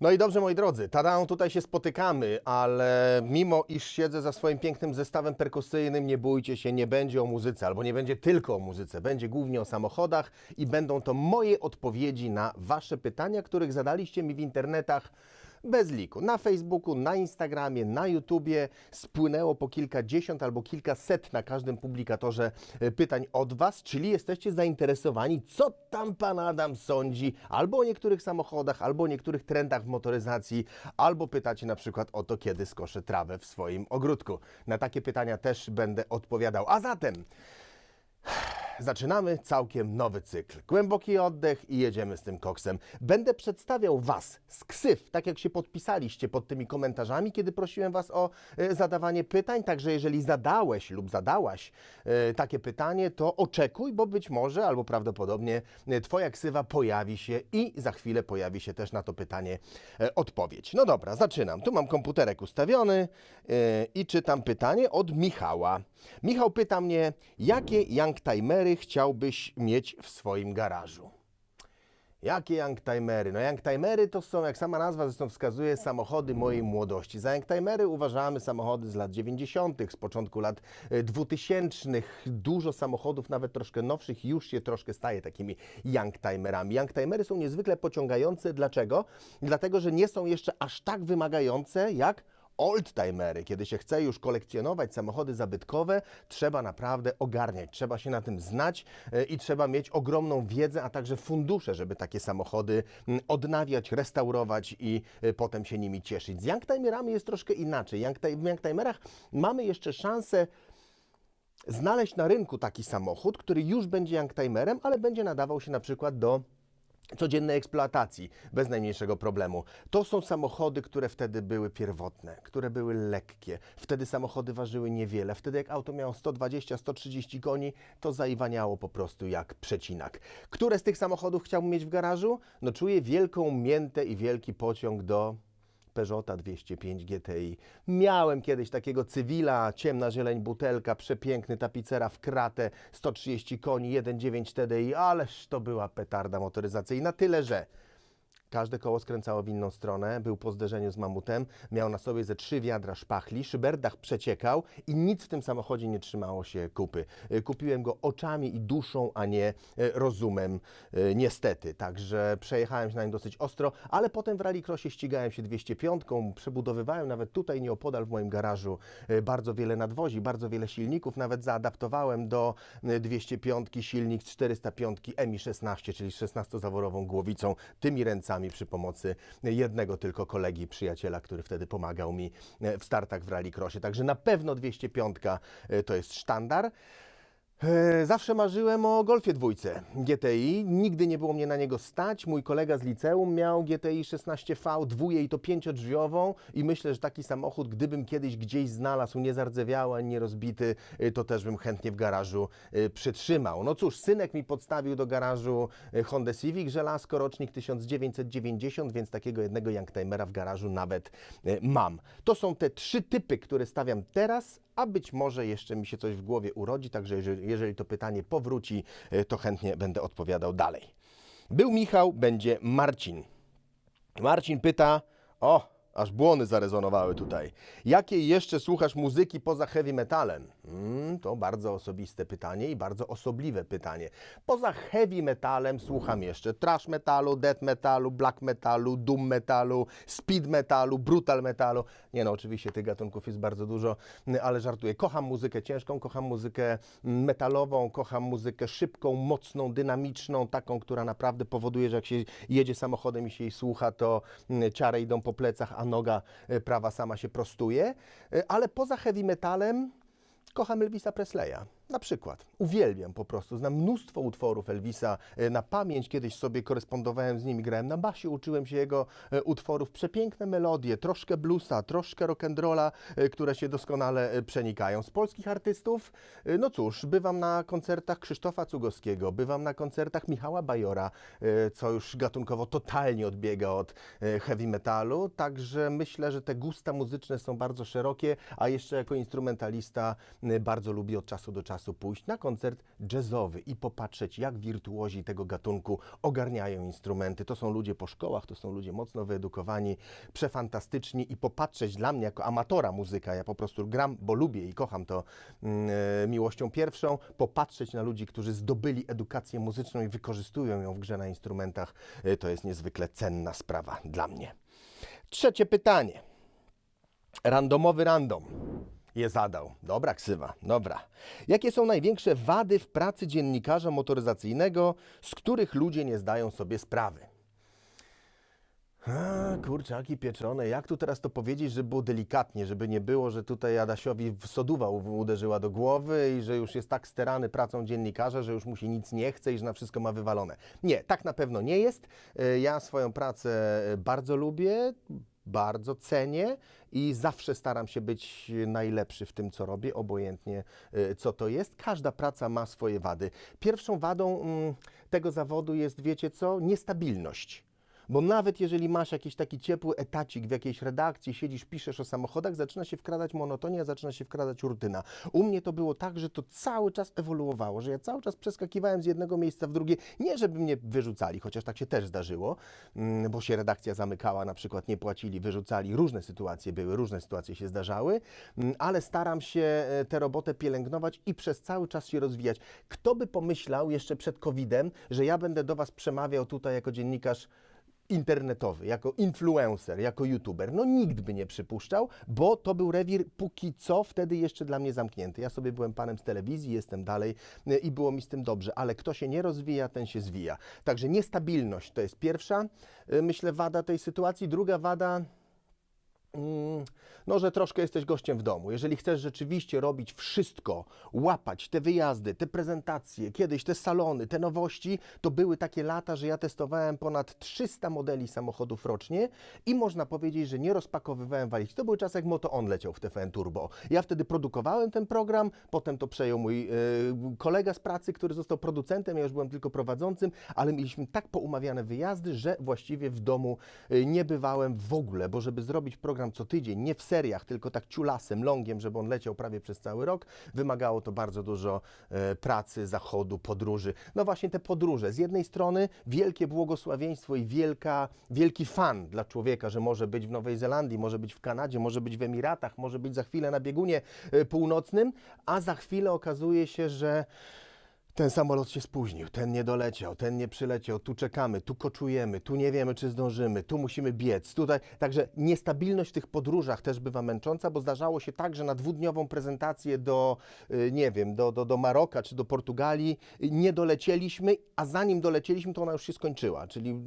No i dobrze, moi drodzy, tada, tutaj się spotykamy, ale mimo iż siedzę za swoim pięknym zestawem perkusyjnym, nie bójcie się, nie będzie o muzyce, albo nie będzie tylko o muzyce, będzie głównie o samochodach i będą to moje odpowiedzi na Wasze pytania, których zadaliście mi w internetach bez liku. Na Facebooku, na Instagramie, na YouTubie spłynęło po kilkadziesiąt albo kilkaset na każdym publikatorze e, pytań od Was, czyli jesteście zainteresowani, co tam Pan Adam sądzi albo o niektórych samochodach, albo o niektórych trendach w motoryzacji, albo pytacie na przykład o to, kiedy skoszę trawę w swoim ogródku. Na takie pytania też będę odpowiadał. A zatem zaczynamy całkiem nowy cykl. Głęboki oddech i jedziemy z tym koksem. Będę przedstawiał Was z ksyw, tak jak się podpisaliście pod tymi komentarzami, kiedy prosiłem Was o e, zadawanie pytań. Także jeżeli zadałeś lub zadałaś e, takie pytanie, to oczekuj, bo być może albo prawdopodobnie e, Twoja ksywa pojawi się i za chwilę pojawi się też na to pytanie e, odpowiedź. No dobra, zaczynam. Tu mam komputerek ustawiony e, i czytam pytanie od Michała. Michał pyta mnie, jakie youngtimery chciałbyś mieć w swoim garażu? Jakie youngtimery? No youngtimery to są, jak sama nazwa zresztą wskazuje, samochody mojej młodości. Za youngtimery uważamy samochody z lat 90., z początku lat e, 2000. Dużo samochodów, nawet troszkę nowszych, już się troszkę staje takimi youngtimerami. Youngtimery są niezwykle pociągające. Dlaczego? Dlatego, że nie są jeszcze aż tak wymagające jak oldtimery, kiedy się chce już kolekcjonować samochody zabytkowe, trzeba naprawdę ogarniać, trzeba się na tym znać e, i trzeba mieć ogromną wiedzę, a także fundusze, żeby takie samochody odnawiać, restaurować i e, potem się nimi cieszyć. Z youngtimerami jest troszkę inaczej. W youngtimerach mamy jeszcze szansę znaleźć na rynku taki samochód, który już będzie youngtimerem, ale będzie nadawał się na przykład do codziennej eksploatacji bez najmniejszego problemu. To są samochody, które wtedy były pierwotne, które były lekkie. Wtedy samochody ważyły niewiele. Wtedy jak auto miało 120-130 koni, to zaiwaniało po prostu jak przecinak. Które z tych samochodów chciałbym mieć w garażu? No czuję wielką miętę i wielki pociąg do Peugeota 205 GTI. Miałem kiedyś takiego cywila, ciemna zieleń butelka, przepiękny tapicera w kratę, 130 koni, 1.9 TDI, ależ to była petarda motoryzacyjna. Tyle, że Każde koło skręcało w inną stronę, był po zderzeniu z mamutem, miał na sobie ze trzy wiadra szpachli, szyberdach przeciekał i nic w tym samochodzie nie trzymało się kupy. Y, Kupiłem go oczami i duszą, a nie y, rozumem, y, niestety. Także przejechałem się na nim dosyć ostro, ale potem w rallycrossie ścigałem się 205, przebudowywałem nawet tutaj nieopodal w moim garażu bardzo wiele nadwozi, bardzo wiele silników, nawet zaadaptowałem do y, 205 silnik z 405 EMI 16, czyli z 16-zaworową głowicą, tymi ręcami przy pomocy jednego tylko kolegi, przyjaciela, który wtedy pomagał mi w startach w rallycrossie. Także na pewno 205 e, to jest sztandar. E, Zawsze marzyłem o Golfie dwójce GTI. Nigdy nie było mnie na niego stać. Mój kolega z liceum miał GTI 16V, dwóje i to pięciodrzwiową i myślę, że taki samochód, gdybym kiedyś gdzieś znalazł, nie zardzewiały, ani nie rozbity, e, to też bym chętnie w garażu e, przytrzymał. No cóż, synek mi podstawił do garażu Honda Civic żelazko, rocznik 1990, więc takiego jednego youngtimera w garażu nawet mam. To są te trzy typy, które stawiam teraz, a być może jeszcze mi się coś w głowie urodzi, także jeżeli, jeżeli to pytanie powróci, e, to chętnie będę odpowiadał dalej. Był Michał, będzie Marcin. Marcin pyta, o, aż błony zarezonowały tutaj. Jakiej jeszcze słuchasz muzyki poza heavy metalem? Mm, to bardzo osobiste pytanie i bardzo osobliwe pytanie. Poza heavy metalem słucham jeszcze trash metalu, death metalu, black metalu, doom metalu, speed metalu, brutal metalu. Nie no, oczywiście tych gatunków jest bardzo dużo, mm, ale żartuję. Kocham muzykę ciężką, kocham muzykę mm, metalową, kocham muzykę szybką, mocną, dynamiczną, taką, która naprawdę powoduje, że jak się jedzie samochodem i się jej słucha, to mm, ciary idą po plecach, a noga e, prawa sama się prostuje. E, Ale poza heavy metalem kocham Elvisa Presleya. Na przykład. Uwielbiam po prostu. Znam mnóstwo utworów Elvisa e, na pamięć. Kiedyś sobie korespondowałem z nim, grałem na basie, uczyłem się jego e, utworów. Przepiękne melodie, troszkę bluesa, troszkę rock'n'rolla, e, które się doskonale przenikają. Z polskich artystów, no cóż, bywam na koncertach Krzysztofa Cugowskiego, bywam na koncertach Michała Bajora, co już gatunkowo totalnie odbiega od heavy metalu. Także myślę, że te gusta muzyczne są bardzo szerokie, a jeszcze jako instrumentalista bardzo lubię od czasu do czasu czasu pójść na koncert jazzowy i popatrzeć, jak wirtuozi tego gatunku ogarniają instrumenty. To są ludzie po szkołach, to są ludzie mocno wyedukowani, przefantastyczni i popatrzeć dla mnie jako amatora muzyka, ja po prostu gram, bo lubię i kocham to e, miłością pierwszą, popatrzeć na ludzi, którzy zdobyli edukację muzyczną i wykorzystują ją w grze na instrumentach, e, to jest niezwykle cenna sprawa dla mnie. Trzecie pytanie. Randomowy random je zadał. Dobra ksywa, dobra. Jakie są największe wady w pracy dziennikarza motoryzacyjnego, z których ludzie nie zdają sobie sprawy? A, kurczaki pieczone, jak tu teraz to powiedzieć, żeby było delikatnie, żeby nie było, że tutaj Adasiowi soduwa uderzyła do głowy i że już jest tak sterany pracą dziennikarza, że już mu się nic nie chce i że na wszystko ma wywalone. Nie, tak na pewno nie jest. E, Ja swoją pracę bardzo lubię, bardzo cenię i zawsze staram się być najlepszy w tym, co robię, obojętnie e, co to jest. Każda praca ma swoje wady. Pierwszą wadą mm, tego zawodu jest, wiecie co, niestabilność. Bo nawet jeżeli masz jakiś taki ciepły etacik w jakiejś redakcji, siedzisz, piszesz o samochodach, zaczyna się wkradać monotonia, zaczyna się wkradać rutyna. U mnie to było tak, że to cały czas ewoluowało, że ja cały czas przeskakiwałem z jednego miejsca w drugie. Nie, żeby mnie wyrzucali, chociaż tak się też zdarzyło, mm, bo się redakcja zamykała, na przykład nie płacili, wyrzucali. Różne sytuacje były, różne sytuacje się zdarzały, mm, ale staram się e, tę robotę pielęgnować i przez cały czas się rozwijać. Kto by pomyślał jeszcze przed COVID-em, że ja będę do Was przemawiał tutaj jako dziennikarz internetowy, jako influencer, jako youtuber. No nikt by nie przypuszczał, bo to był rewir póki co wtedy jeszcze dla mnie zamknięty. Ja sobie byłem panem z telewizji, jestem dalej y, i było mi z tym dobrze, ale kto się nie rozwija, ten się zwija. Także niestabilność to jest pierwsza, y, myślę, wada tej sytuacji. Druga wada, No, że troszkę jesteś gościem w domu. Jeżeli chcesz rzeczywiście robić wszystko, łapać te wyjazdy, te prezentacje, kiedyś te salony, te nowości, to były takie lata, że ja testowałem ponad 300 modeli samochodów rocznie i można powiedzieć, że nie rozpakowywałem walizki. To były czasy, jak Moto On leciał w TVN Turbo. Ja wtedy produkowałem ten program, potem to przejął mój e, kolega z pracy, który został producentem, ja już byłem tylko prowadzącym, ale mieliśmy tak poumawiane wyjazdy, że właściwie w domu e, nie bywałem w ogóle, bo żeby zrobić program co tydzień, nie w seriach, tylko tak ciulasem, longiem, żeby on leciał prawie przez cały rok, wymagało to bardzo dużo e, pracy, zachodu, podróży. No właśnie te podróże. Z jednej strony wielkie błogosławieństwo i wielka, wielki fan dla człowieka, że może być w Nowej Zelandii, może być w Kanadzie, może być w Emiratach, może być za chwilę na biegunie e, północnym, a za chwilę okazuje się, że ten samolot się spóźnił, ten nie doleciał, ten nie przyleciał, tu czekamy, tu koczujemy, tu nie wiemy, czy zdążymy, tu musimy biec, tutaj. Także niestabilność w tych podróżach też bywa męcząca, bo zdarzało się tak, że na dwudniową prezentację do, y, nie wiem, do, do, do Maroka czy do Portugalii y, nie dolecieliśmy, a zanim dolecieliśmy, to ona już się skończyła, czyli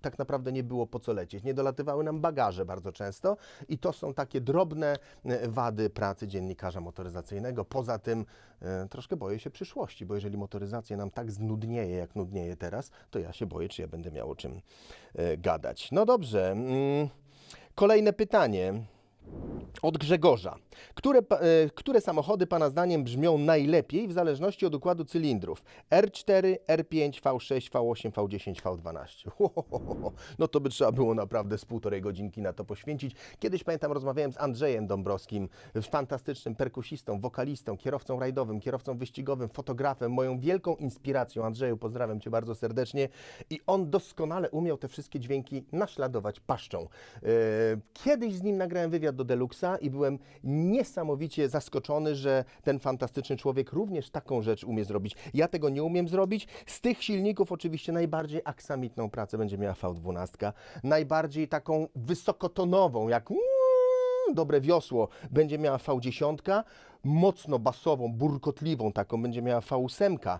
tak naprawdę nie było po co lecieć. Nie dolatywały nam bagaże bardzo często i to są takie drobne y, wady pracy dziennikarza motoryzacyjnego. Poza tym troszkę boję się przyszłości, bo jeżeli motoryzacja nam tak znudnieje, jak nudnieje teraz, to ja się boję, czy ja będę miał o czym y, gadać. No dobrze. mm, Kolejne pytanie. Od Grzegorza. Które, e, które samochody Pana zdaniem brzmią najlepiej w zależności od układu cylindrów? R4, R5, V6, V8, V10, V12. Ho, ho, ho, ho. No to by trzeba było naprawdę z półtorej godzinki na to poświęcić. Kiedyś pamiętam rozmawiałem z Andrzejem Dąbrowskim, fantastycznym perkusistą, wokalistą, kierowcą rajdowym, kierowcą wyścigowym, fotografem, moją wielką inspiracją. Andrzeju, pozdrawiam Cię bardzo serdecznie. I on doskonale umiał te wszystkie dźwięki naśladować paszczą. E, Kiedyś z nim nagrałem wywiad do Deluxa i byłem niesamowicie zaskoczony, że ten fantastyczny człowiek również taką rzecz umie zrobić. Ja tego nie umiem zrobić. Z tych silników oczywiście najbardziej aksamitną pracę będzie miała V12. Najbardziej taką wysokotonową, jak dobre wiosło, będzie miała V10, mocno basową, burkotliwą taką będzie miała V8,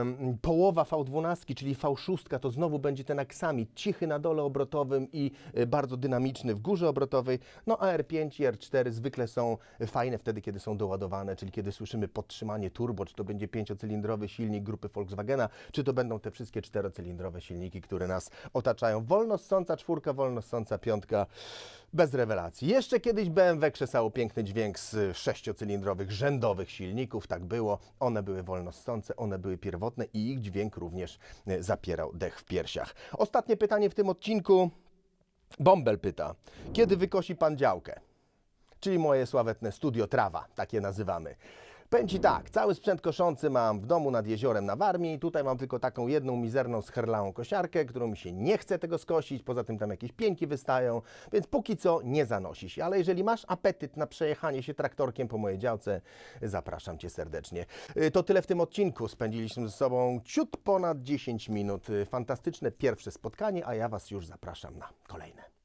ym, połowa V12, czyli V6 to znowu będzie ten aksamit, cichy na dole obrotowym i y, bardzo dynamiczny w górze obrotowej. No a R5 i R4 zwykle są fajne wtedy, kiedy są doładowane, czyli kiedy słyszymy podtrzymanie turbo, czy to będzie pięciocylindrowy silnik grupy Volkswagena, czy to będą te wszystkie czterocylindrowe silniki, które nas otaczają. Wolno ssąca czwórka, wolno ssąca piątka, bez rewelacji. Jeszcze kiedyś BMW krzesało piękny dźwięk z sześciocylindrowych rzędowych silników, tak było. One były wolno ssące, one były pierwotne i ich dźwięk również e, zapierał dech w piersiach. Ostatnie pytanie w tym odcinku. Bombel pyta, kiedy wykosi pan działkę? Czyli moje sławetne studio trawa, takie nazywamy. Powiem Ci tak, cały sprzęt koszący mam w domu nad jeziorem na Warmii. Tutaj mam tylko taką jedną mizerną scherlałą kosiarkę, którą mi się nie chce tego skosić. Poza tym tam jakieś pięki wystają, więc póki co nie zanosi się. Ale jeżeli masz apetyt na przejechanie się traktorkiem po mojej działce, zapraszam Cię serdecznie. Y, To tyle w tym odcinku. Spędziliśmy ze sobą ciut ponad 10 minut. Y, Fantastyczne pierwsze spotkanie, a ja Was już zapraszam na kolejne.